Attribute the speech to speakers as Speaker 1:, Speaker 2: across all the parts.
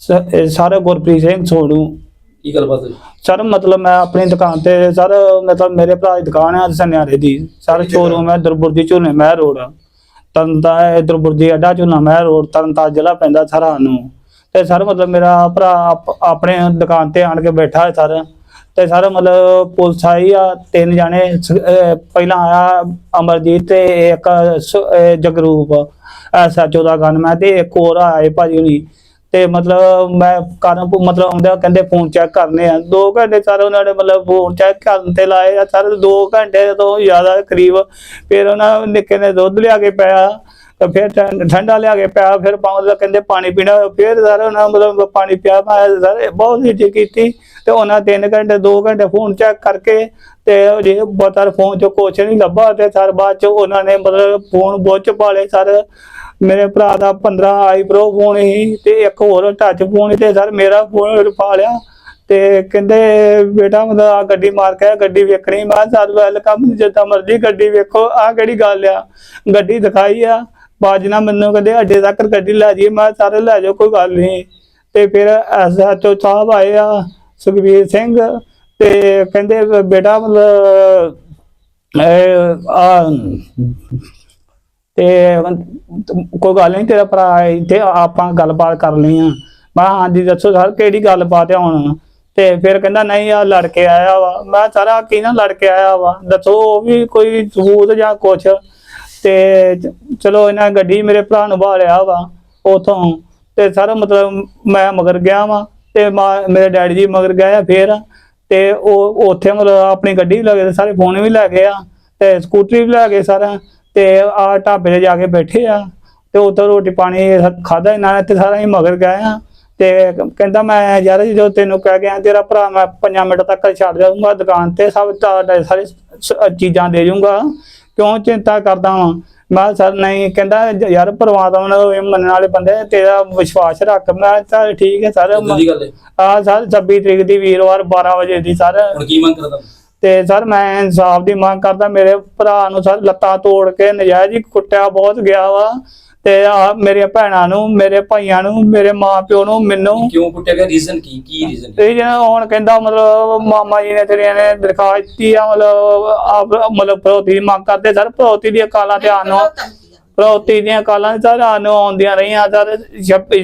Speaker 1: Sir Gurpreet Singh Sonu.
Speaker 2: ਕੀ ਗੱਲਬਾਤ ਹੋਈ?
Speaker 1: ਸਰ ਮਤਲਬ ਮੈਂ ਆਪਣੀ ਦੁਕਾਨ ਤੇ ਸਰ ਮਤਲਬ ਮੇਰੇ ਭਰਾ ਦੀ ਦੁਕਾਨ ਹੈ ਸਨਿਆਰੇ ਦੀ। ਸਰ ਸ਼ੋਰੂਮ ਹੈ ਦਰਬੁਰਦੀ ਝੋਨੇ ਮਹਿ ਰੋਡ ਤਰਨਤਾ ਦਰਬੁਰਦੀ ਅੱਡਾ ਝੋਨਾ ਮਹਿ ਰੋਡ ਤਰਨਤਾ ਜ਼ਿਲ੍ਹਾ ਪੈਂਦਾ ਸਰਾਂ ਨੂੰ ਤੇ ਸਰ ਮਤਲਬ ਮੇਰਾ ਭਰਾ ਆਪ- ਆਪਣੇ ਦੁਕਾਨ ਤੇ ਆਣ ਕੇ ਬੈਠਾ ਹੈ ਸਰ। ਤੇ ਸਰ ਮਤਲਬ ਪੁਲਿਸ ਆਈ ਆ ਤਿੰਨ ਜਾਣੇ ਪਹਿਲਾਂ ਆਇਆ ਅਮਰਜੀਤ ਤੇ ਇੱਕ ਜਗਰੂਪ। ਐਸਐਚਓ ਦਾ ਗਨਮੈਨ ਤੇ ਇੱਕ ਹੋਰ ਆਏ ਭਾਜੀ ਹੁਣੀ ਤੇ ਮਤਲਬ ਮੈਂ ਕਰਨ ਮਤਲਬ ਆਉਂਦੇ ਕਹਿੰਦੇ ਫੋਨ ਚੈੱਕ ਕਰਨੇ ਆ। 2 ਘੰਟੇ ਸਰ ਉਹਨਾਂ ਨੇ ਮਤਲਬ ਫੋਨ ਚੈੱਕ ਕਰਨ ਤੇ ਲਾਏ ਆ। ਸਰ 2 ਘੰਟੇ ਤੋਂ ਜ਼ਿਆਦਾ ਕਰੀਬ ਫਿਰ ਉਹਨਾਂ ਨਿੱਕੇ ਨੇ ਦੁੱਧ ਲਿਆ ਕੇ ਪਿਆ, ਤੇ ਫਿਰ ਠੰਡਾ ਲਿਆ ਕੇ ਪਿਆ, ਫਿਰ ਪਾਉਂਦਾ ਕਹਿੰਦੇ ਪਾਣੀ ਪੀਣਾ। ਫਿਰ ਸਰ ਉਹਨਾਂ ਮਤਲਬ ਪਾਣੀ ਪਿਆ, ਮੈਂ ਸਰ ਬਹੁਤ ਹੀ ਕੀਤੀ। ਤੇ ਉਹਨਾਂ 3 ਘੰਟੇ 2 ਘੰਟੇ ਫੋਨ ਚੈੱਕ ਕਰਕੇ ਤੇ ਜੇ ਬਤਰ ਫੋਨ ਚੋਂ ਕੁਛ ਨਹੀਂ ਲੱਭਾ ਤੇ ਸਰ ਬਾਅਦ ਚ ਉਹਨਾਂ ਨੇ ਮਤਲਬ ਫੋਨ ਬੁੱਚ ਪਾਲੇ ਸਰ। ਮੇਰੇ ਭਰਾ ਦਾ 15 ਆਈਪ੍ਰੋ ਫੋਨ ਸੀ ਤੇ ਇੱਕ ਹੋਰ ਟੱਚ ਫੋਨ ਤੇ ਸਰ ਮੇਰਾ ਫੋਨ ਪਾ ਲਿਆ ਤੇ ਕਹਿੰਦੇ ਬੇਟਾ ਮਤਲਬ ਆ ਗੱਡੀ ਮਾਰ ਕੇ ਗੱਡੀ ਵੇਖਣੀ। ਮੈਂ ਕਿਹਾ, ਸਰ ਵੈਲਕਮ ਜਿੱਦਾਂ ਮਰਜ਼ੀ ਗੱਡੀ ਵੇਖੋ। ਆ ਕਿਹੜੀ ਗੱਲ ਆ? ਗੱਡੀ ਦਿਖਾਈ ਆ। ਬਾਜਣਾ ਮੈਨੂੰ ਕਹਿੰਦੇ ਅੱਡੇ ਤੱਕ ਗੱਡੀ ਲੈ ਜੀ ਮੈਂ ਕਿਹਾ, ਸਰ, ਲੈ ਜਾਓ, ਕੋਈ ਗੱਲ ਨਹੀਂ। ਤੇ ਫਿਰ ਐਸਐਚਓ ਸਾਹਿਬ ਆਏ ਆ ਸੁਖਵੀਰ ਸਿੰਘ ਤੇ ਕਹਿੰਦੇ ਬੇਟਾ ਮਤਲਬ ਆ ਤੇ ਕੋਈ ਗੱਲ ਨਹੀਂ, ਤੇਰਾ ਭਰਾ ਇੱਥੇ, ਆਪਾਂ ਗੱਲਬਾਤ ਕਰ ਲਈ ਆ। ਮੈਂ ਹਾਂਜੀ, ਦੱਸੋ ਸਰ, ਕਿਹੜੀ ਗੱਲਬਾਤ ਹੈ ਹੁਣ? ਤੇ ਫਿਰ ਕਹਿੰਦਾ, ਨਹੀਂ ਆ ਲੜ ਕੇ ਆਇਆ ਵਾ। ਮੈਂ ਸਾਰਾ ਕੀ ਨਾ ਲੜ ਕੇ ਆਇਆ ਵਾ? ਦੱਸੋ, ਉਹ ਵੀ ਕੋਈ ਸਬੂਤ ਜਾਂ ਕੁਛ? ਤੇ ਚਲੋ, ਇਹਨਾਂ ਗੱਡੀ ਮੇਰੇ ਭਰਾ ਨੂੰ ਬਾਹਲਿਆ ਵਾ ਉਥੋਂ। ਤੇ ਸਾਰਾ, ਮਤਲਬ ਮੈਂ ਮਗਰ ਗਿਆ ਵਾ, ਤੇ ਮੇਰੇ ਡੈਡੀ ਜੀ ਮਗਰ ਗਏ ਆ ਫੇਰ। ਤੇ ਉਹ ਉੱਥੇ ਮਤਲਬ ਆਪਣੀ ਗੱਡੀ ਵੀ ਲੈ ਗਏ ਸਾਰੇ ਫੋਨ ਵੀ ਲੈ ਗਏ ਆ, ਤੇ ਸਕੂਟਰੀ ਵੀ ਲੈ ਗਏ ਸਾਰਾ। ਤੇ ਆ ਢਾਬੇ ਤੇ ਜਾ ਕੇ ਬੈਠੇ ਆ ਤੇ ਉੱਥੇ ਰੋਟੀ ਪਾਣੀ ਖਾਦਾ ਇਹਨਾਂ ਨੇ ਤੇ ਸਾਰਾ ਹੀ ਮਗਰ ਗਏ ਆ ਤੇ ਕਹਿੰਦਾ ਮੈਂ ਯਾਰ ਜਦੋਂ ਤੈਨੂੰ ਕਹਿ ਗਿਆ ਤੇਰਾ ਭਰਾ ਮੈਂ 5 ਮਿੰਟ ਤੱਕ ਛੱਡ ਜਾਊਂਗਾ ਦੁਕਾਨ ਤੇ ਸਭ ਤੁਹਾਡੇ ਸਾਰੇ ਚੀਜ਼ਾਂ ਦੇ ਜਾਊਂਗਾ ਕਿਉਂ ਚਿੰਤਾ ਕਰਦਾ ਵਾਂ? ਮੈਂ ਸਰ ਨਹੀਂ ਕਹਿੰਦਾ ਯਾਰ ਪਰਮਾਤਮਾ ਨੂੰ ਇਹ ਮੰਨਣ ਵਾਲੇ ਬੰਦੇ ਤੇਰਾ ਵਿਸ਼ਵਾਸ ਰੱਖ। ਮੈਂ ਚੱਲ ਠੀਕ ਹੈ ਸਰ। ਆ ਸਰ 26 ਤਰੀਕ ਦੀ ਵੀਰਵਾਰ 12 ਵਜੇ ਦੀ ਸਰ।
Speaker 2: ਹੁਣ ਕੀ ਮੰਗ ਕਰਦਾ?
Speaker 1: ਤੇ ਸਰ ਮੈਂ ਇਨਸਾਫ ਦੀ ਮੰਗ ਕਰਦਾ ਮੇਰੇ ਭਰਾ ਨੂੰ ਸਰ ਲੱਤਾਂ ਤੋੜ ਕੇ ਨਜਾਇਜ਼ ਹੀ ਕੁੱਟਿਆ ਬਹੁਤ ਗਿਆ ਵਾ। ਤੇ ਆ ਮੇਰੀਆਂ ਭੈਣਾਂ ਨੂੰ ਮੇਰੇ ਭਾਈਆਂ ਨੂੰ ਮੇਰੇ ਮਾਪਿਓ ਨੂੰ ਮੈਨੂੰ।
Speaker 2: ਕਿਉਂ ਕੁੱਟਿਆ ਗਿਆ? ਰੀਜ਼ਨ ਕੀ? ਕੀ ਰੀਜ਼ਨ
Speaker 1: ਇਹ ਜਿਹੜਾ ਹੁਣ ਕਹਿੰਦਾ ਮਤਲਬ ਮਾਮਾ ਜੀ ਨੇ ਤੇਰੇ ਨੇ ਦਰਖਾਸਤ ਦਿੱਤੀ ਆ ਮਤਲਬ ਆਪ ਮਤਲਬ ਪ੍ਰੋਤੀ ਦੀ ਮੰਗ ਕਰਦੇ। ਸਰ ਪ੍ਰੋਤੀ ਦੀਆਂ ਕਾਲਾਂ ਤੇ ਆਨੋ। ਪ੍ਰੋਤੀ ਦੀਆਂ ਕਾਲਾਂ ਸਰ ਆਨੋ ਆਉਂਦੀਆਂ ਰਹੀਆਂ ਸਰ 26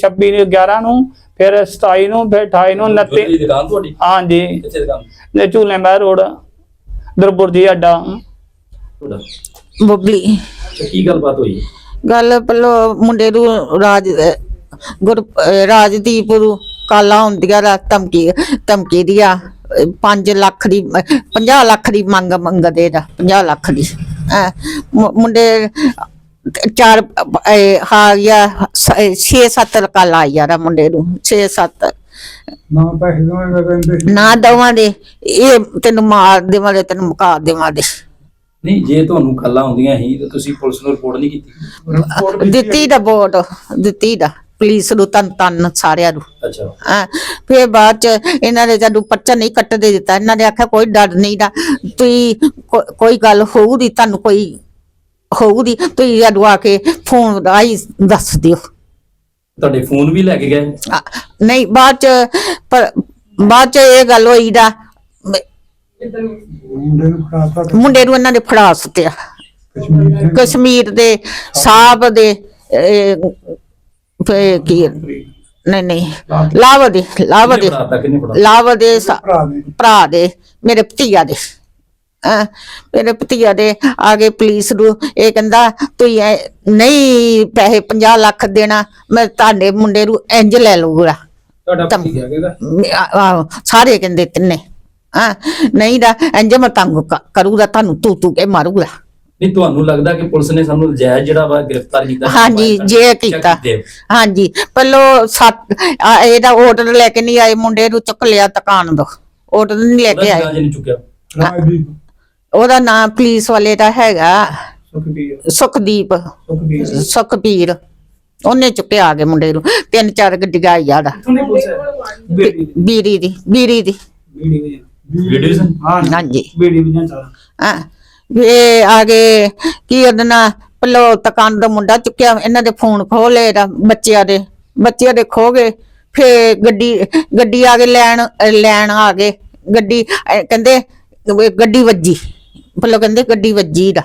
Speaker 1: 26 ਨੂੰ 11 ਨੂੰ ਫਿਰ 27 ਨੂੰ ਫਿਰ 28 ਨੂੰ 29
Speaker 2: ਜੁਐਲਰੀ ਦੀ ਦੁਕਾਨ ਤੁਹਾਡੀ?
Speaker 1: ਹਾਂਜੀ।
Speaker 2: ਕਿੱਥੇ ਦੁਕਾਨ?
Speaker 1: ਨੇ ਝੂਲੇ ਮਹਿ ਰੋਡ ਦਰਬੁਰਜੀ ਅੱਡਾ।
Speaker 2: ਤੁਹਾਡਾ?
Speaker 3: ਬਬਲੀ।
Speaker 2: ਕੀ ਗੱਲਬਾਤ ਹੋਈ?
Speaker 3: ਗੱਲ ਪਹਿਲਾਂ ਮੁੰਡੇ ਨੂੰ ਰਾਜ ਗੁਰ ਰਾਜਦੀਪ ਨੂੰ ਕਾਲਾ ਹੁੰਦੀਆਂ ਦਾ ਧਮਕੀ ਧਮਕੀ ਦੀਆਂ। 5 ਲੱਖ ਦੀ 50 ਲੱਖ ਦੀ ਮੰਗ ਮੰਗਦੇ ਦਾ 50 ਲੱਖ ਦੀ। ਮੁ- ਮੁੰਡੇ ਚਾਰ ਹਾਂ ਗਿਆ 6-7 ਕਾਲਾ ਆਇਆ ਦਾ ਮੁੰਡੇ ਨੂੰ 6-7
Speaker 4: ਨਾ ਪੈਸੇ ਦੋਵੇਂ ਕਹਿੰਦੇ
Speaker 3: ਨਾ ਦਵਾਂ ਦੇ ਇਹ ਤੈਨੂੰ ਮਾਰ ਦੇਵਾਂਗੇ ਤੈਨੂੰ ਮੁਕਾ ਦੇਵਾਂਗੇ।
Speaker 2: ਨਹੀਂ ਜੇ ਤੁਹਾਨੂੰ ਕੱਲਾ ਆਉਂਦੀਆਂ ਸੀ ਤਾਂ ਤੁਸੀਂ ਪੁਲਿਸ ਨੂੰ ਰਿਪੋਰਟ ਨਹੀਂ ਕੀਤੀ।
Speaker 4: ਰਿਪੋਰਟ
Speaker 3: ਦਿੱਤੀ ਦਾ ਵੋਟ ਦਿੱਤੀ ਦਾ ਪੁਲਿਸ ਨੂੰ ਤਨ ਤਨ ਸਾਰਿਆਂ ਨੂੰ।
Speaker 2: ਅੱਛਾ।
Speaker 3: ਹਾਂ ਫਿਰ ਬਾਅਦ ਚ ਇਹਨਾਂ ਨੇ ਜਦੋਂ ਪਰਚਾ ਨਹੀਂ ਕੱਟਦੇ ਦਿੱਤਾ। ਇਹਨਾਂ ਨੇ ਆਖਿਆ ਕੋਈ ਡਰ ਨਹੀਂ ਦਾ ਤੁਸੀਂ ਕੋ- ਕੋਈ ਗੱਲ ਹੋਊਗੀ ਤੁਹਾਨੂੰ ਕੋਈ ਹੋਊਗੀ ਤੁਸੀਂ ਜਦੋਂ ਆ ਕੇ ਫੋਨ ਰਾਹੀਂ ਦੱਸ ਦਿਓ।
Speaker 2: ਤੁਹਾਡੇ ਫੋਨ ਵੀ ਲੈ ਕੇ ਗਏ?
Speaker 3: ਆ, ਨਹੀਂ ਬਾਅਦ ਚ ਪਰ ਬਾਅਦ ਚ ਇਹ ਗੱਲ ਹੋਈ ਦਾ ਮ-
Speaker 4: ਮੁੰਡੇ ਨੂੰ ਫੜਾਤਾ ਤੇ
Speaker 3: ਮੁੰਡੇ ਨੂੰ ਇਹਨਾਂ ਨੇ ਫੜਾ ਸੁੱਟਿਆ
Speaker 4: ਕਸ਼ਮੀਰ ਸਿੰਘ
Speaker 3: ਕਸ਼ਮੀਰ ਦੇ ਸਾਹਿਬ ਦੇ ਇਹ, ਫਿਰ ਕੀ ਨਹੀਂ ਨਹੀਂ। ਲਾਵ ਦੇ ਲਾਵ ਦੇ। ਲਾਵ ਦੇ
Speaker 4: ਭਰਾ
Speaker 3: ਦੇ। ਮੇਰੇ ਭਤੀਆ ਦੇ। ਹੈਂ, ਮੇਰੇ ਭਤੀਆ ਦੇ। ਆ ਗਏ ਪੁਲਿਸ ਨੂੰ। ਇਹ ਕਹਿੰਦਾ ਤੁਸੀਂ ਇਹ ਨਹੀਂ ਪੈਸੇ 50 ਲੱਖ ਦੇਣਾ ਮੈਂ ਤੁਹਾਡੇ ਮੁੰਡੇ ਨੂੰ ਇੰਜ ਲੈ ਲੂਗਾ
Speaker 2: ਤੁਹਾਡਾ
Speaker 3: ਤਮ-
Speaker 2: ਕੀ ਹੈਗਾ
Speaker 3: ਆ- ਆ- ਸਾਰੇ ਕਹਿੰਦੇ ਤਿੰਨੇ। ਹਾਂ ਨਹੀਂ ਦਾ ਇੰਜ ਮੈਂ ਤੰਗ ਕਰੂਗਾ ਤੁਹਾਨੂੰ ਤੂੰ ਤੂੰ ਕੇ ਮਾਰੂਗਾ।
Speaker 2: ਨਹੀਂ ਤੁਹਾਨੂੰ ਲੱਗਦਾ ਕਿ ਪੁਲਿਸ ਨੇ ਸਾਨੂੰ ਨਜਾਇਜ਼ ਜਿਹੜਾ ਵਾ ਗ੍ਰਿਫਤਾਰ ਕੀਤਾ
Speaker 3: ਹਾਂਜੀ ਜੇ ਕੀਤਾ। ਹਾਂਜੀ ਪਹਿਲੋ ਸੱਤ ਆ, ਇਹਦਾ ਆਰਡਰ ਲੈ ਕੇ ਨਹੀਂ ਆਏ ਮੁੰਡੇ ਨੂੰ ਚੁੱਕ ਲਿਆ ਦੁਕਾਨ ਤੋਂ ਆਰਡਰ ਨਹੀਂ ਲੈ ਕੇ ਆਏ।
Speaker 2: ਨਹੀਂ ਚੁੱਕਿਆ?
Speaker 4: ਰਾਜਦੀਪ।
Speaker 3: ਉਹਦਾ ਨਾਮ ਪੁਲਿਸ ਵਾਲੇ ਦਾ ਹੈਗਾ।
Speaker 1: ਸੁਖਬੀਰ।
Speaker 3: ਸੁਖਦੀਪ।
Speaker 1: ਸੁਖਬੀਰ।
Speaker 3: ਸੁਖਬੀਰ। ਉਹਨੇ ਚੁੱਕਿਆ ਆ ਕੇ ਮੁੰਡੇ ਨੂੰ। ਤਿੰਨ ਚਾਰ ਗੱਡੀਆਂ ਆਈਆਂ ਦਾ
Speaker 1: ਬੀੜੀ
Speaker 3: ਬੀਰੀ ਦੀ ਬੀਰੀ ਦੀ।
Speaker 1: ਬੀੜੀ ਵਜਨ
Speaker 2: ਵੀਡੀਓ
Speaker 1: ਹਾਂ
Speaker 3: ਹਾਂਜੀ।
Speaker 1: ਬੀੜੀ ਵਜਨ ਸਾਰਾ
Speaker 3: ਹਾਂ। ਵੇ ਆ ਗਏ ਕੀ ਉਹਦਾ ਨਾਂ ਪਲੋ ਦੁਕਾਨ ਦਾ ਮੁੰਡਾ ਚੁੱਕਿਆ ਇਹਨਾਂ ਦੇ ਫੋਨ ਖੋਲੇ ਦਾ ਬੱਚਿਆਂ ਦੇ ਬੱਚੇ ਦੇ ਖੋ ਗਏ ਫੇ ਗੱਡੀ ਗੱਡੀ ਆ ਕੇ ਲੈਣ ਲੈਣ ਆ ਗਏ ਗੱਡੀ ਕਹਿੰਦੇ ਗੱਡੀ ਵੱਜੀ ਪਹਿਲਾਂ ਕਹਿੰਦੇ ਗੱਡੀ ਵੱਜੀ ਦਾ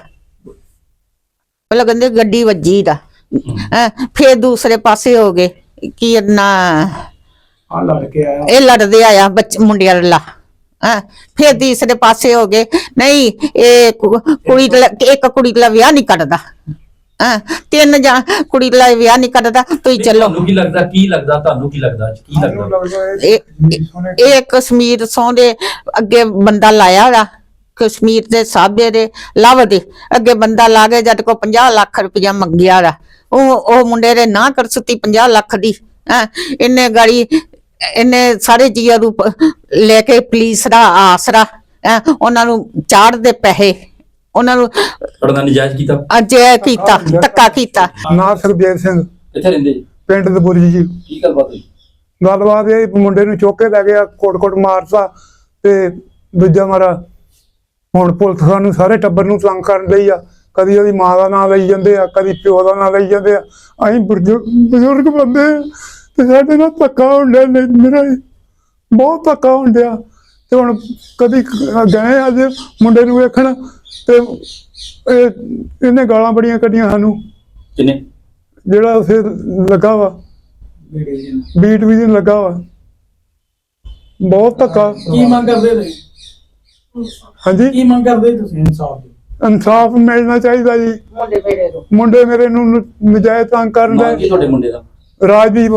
Speaker 3: ਪਹਿਲਾਂ ਕਹਿੰਦੇ ਗੱਡੀ ਵੱਜੀ ਦਾ ਫੇਰ ਦੂਸਰੇ ਪਾਸੇ ਹੋ ਗਏ ਕੀ ਨਾ
Speaker 1: ਆ ਲੜ ਕੇ ਆਇਆ।
Speaker 3: ਇਹ ਲੜਦੇ ਆਇਆ ਬੱਚ ਮੁੰਡਿਆਂ ਲਾ ਹਾਂ? ਫਿਰ ਤੀਸਰੇ ਪਾਸੇ ਹੋ ਗਏ। ਨਹੀਂ ਇਹ ਕੁ- ਕੁੜੀ ਦਾ ਇੱਕ ਕੁੜੀ ਦਾ ਵਿਆਹ ਨਹੀਂ ਕਰਦਾ ਹਾਂ? ਤਿੰਨ ਜਾਂ ਕੁੜੀ ਦਾ ਵਿਆਹ ਨਹੀਂ ਕਰਦਾ ਤੁਸੀਂ ਚੱਲੋ।
Speaker 2: ਤੁਹਾਨੂੰ ਕੀ ਲੱਗਦਾ ਕੀ ਲੱਗਦਾ ਤੁਹਾਨੂੰ ਕੀ ਲੱਗਦਾ ਕੀ ਲੱਗਦਾ?
Speaker 4: ਲੱਗਦਾ
Speaker 3: ਇਹ
Speaker 4: ਇਹ
Speaker 3: ਇਹ ਕਸ਼ਮੀਰ ਸੌਂ ਦੇ ਅੱਗੇ ਬੰਦਾ ਲਾਇਆ ਵਾ। ਕਸ਼ਮੀਰ ਦੇ ਸਾਬੇ ਦੇ ਲਵ ਦੇ। ਅੱਗੇ ਬੰਦਾ ਲਾ ਕੇ ਜਦ ਕੋ 50 ਲੱਖ ਰੁਪਇਆ ਮੰਗਿਆ ਵਾ। ਉਹ ਉਹ ਮੁੰਡੇ ਦੇ ਨਾ ਕਰ ਸੁੱਤੀ 50 ਲੱਖ ਦੀ। ਹੈਂ? ਇਹਨੇ ਗਾੜੀ ਇਹਨੇ ਸਾਰੇ ਜੀਆ ਰੂਪ ਲੈ ਕੇ ਪੁਲਿਸ ਦਾ ਆਸਰਾ ਉਹਨਾਂ ਨੂੰ ਚਾੜ ਦੇ ਪੈਸੇ ਉਹਨਾਂ ਨੂੰ
Speaker 2: ਤੁਹਾਡਾ ਨਜਾਇਜ਼ ਕੀਤਾ?
Speaker 3: ਅੱਜ ਕੀਤਾ ਧੱਕਾ ਕੀਤਾ।
Speaker 4: ਨਾਂ ਸੁਖਦੇਵ ਸਿੰਘ।
Speaker 2: ਕਿੱਥੇ ਰਹਿੰਦੇ ਜੀ?
Speaker 4: ਪਿੰਡ ਦਬੁਰੀ ਜੀ।
Speaker 2: ਕੀ ਗੱਲਬਾਤ ਹੋਈ?
Speaker 4: ਗੱਲਬਾਤ ਇਹ ਮੁੰਡੇ ਨੂੰ ਚੁੱਕ ਕੇ ਲੈ ਗਿਆ ਕੋਟ-ਕੋਟ ਮਾਰਤਾ ਤੇ ਦੂਜਾ ਮਾਰਾ ਹੁਣ ਪੁਲਿਸ ਸਾਨੂੰ ਸਾਰੇ ਟੱਬਰ ਨੂੰ ਤੰਗ ਕਰਨ ਲਈ ਆ। ਕਦੀ ਉਹਦੀ ਮਾਂ ਦਾ ਨਾਂ ਲਈ ਜਾਂਦੇ ਆ ਕਦੀ ਪਿਓ ਦਾ ਨਾਂ ਲਈ ਜਾਂਦੇ ਆ। ਅਸੀਂ ਬਜ਼ੁਰਗ ਬਜ਼ੁਰਗ ਬੰਦੇ ਆ। ਤੇ ਸਾਡੇ ਨਾਲ ਧੱਕਾ ਹੁੰਦਾ ਮੇਰਾ ਬਹੁਤ ਧੱਕਾ ਹੁੰਦਾ ਤੇ ਹੁਣ ਕਦੀ ਗਏ ਅੱਜ ਮੁੰਡੇ ਨੂੰ ਵੇਖਣ ਤੇ ਇਹ ਇਹਨੇ ਗਾਲਾਂ ਬੜੀਆਂ ਕੱਢੀਆਂ ਸਾਨੂੰ।
Speaker 2: ਕਿੰਨੇ?
Speaker 4: ਜਿਹੜਾ ਉਸੇ ਲੱਗਾ ਵਾ ਬੀਟ ਵੀ ਨਹੀਂ ਲੱਗਾ ਵਾ। ਬਹੁਤ ਧੱਕਾ।
Speaker 5: ਕੀ ਮੰਗ ਕਰਦੇ ਤੁਸੀਂ?
Speaker 4: ਹਾਂਜੀ?
Speaker 5: ਕੀ ਮੰਗ ਕਰਦੇ ਤੁਸੀਂ ਇਨਸਾਫ ਦੀ?
Speaker 4: ਇਨਸਾਫ ਮਿਲਣਾ ਚਾਹੀਦਾ ਜੀ।
Speaker 3: ਮੁੰਡੇ ਮੇਰੇ ਨੂੰ
Speaker 4: ਮੁੰਡੇ ਮੇਰੇ ਨੂੰ ਨ- ਨਜਾਇਜ਼ ਤੰਗ ਕਰਨ
Speaker 2: ਨਾਂ ਕੀ
Speaker 4: ਦਾ
Speaker 2: ਤੁਹਾਡੇ ਮੁੰਡੇ ਦਾ?
Speaker 4: ਰਾਜਦੀਪ।